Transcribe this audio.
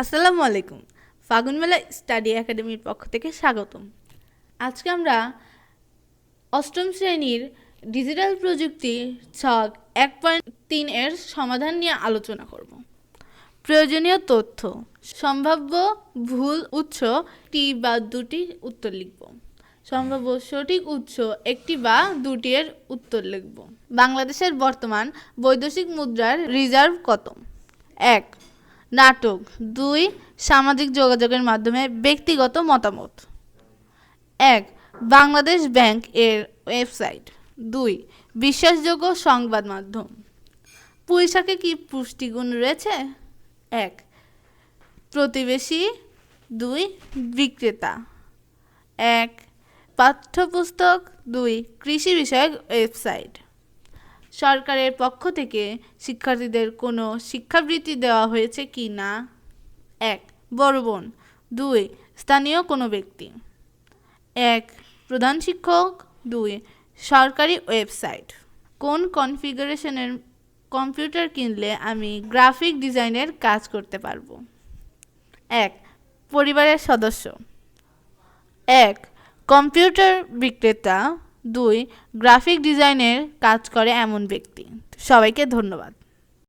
আসসালামু আলাইকুম। ফাগুনমেলা স্টাডি একাডেমির পক্ষ থেকে স্বাগতম। আজকে আমরা অষ্টম শ্রেণির ডিজিটাল প্রযুক্তি ছক এক পয়েন্ট তিন এর সমাধান নিয়ে আলোচনা করব। প্রয়োজনীয় তথ্য, সম্ভাব্য ভুল উৎস টি বা দুটি উত্তর লিখব। সম্ভাব্য সঠিক উৎস একটি বা দুটি এর উত্তর লিখব। বাংলাদেশের বর্তমান বৈদেশিক মুদ্রার রিজার্ভ কত? এক নাটক। দুই, সামাজিক যোগাযোগের মাধ্যমে ব্যক্তিগত মতামত। এক, বাংলাদেশ ব্যাংক এর ওয়েবসাইট। দুই, বিশ্বাসযোগ্য সংবাদ মাধ্যম। পুঁইশাকে কি পুষ্টিগুণ রয়েছে? এক, প্রতিবেশী। দুই, বিক্রেতা। এক, পাঠ্যপুস্তক। দুই, কৃষি বিষয়ক ওয়েবসাইট। সরকারের পক্ষ থেকে শিক্ষার্থীদের কোনো শিক্ষাবৃত্তি দেওয়া হয়েছে কি না? এক, বড় বোন। দুই, স্থানীয় কোনো ব্যক্তি। এক, প্রধান শিক্ষক। দুই, সরকারি ওয়েবসাইট। কোন কনফিগারেশনের কম্পিউটার কিনলে আমি গ্রাফিক ডিজাইনের কাজ করতে পারব? এক, পরিবারের সদস্য। এক, কম্পিউটার বিক্রেতা দুই গ্রাফিক ডিজাইনের কাজ করে এমন ব্যক্তি। সবাইকে ধন্যবাদ।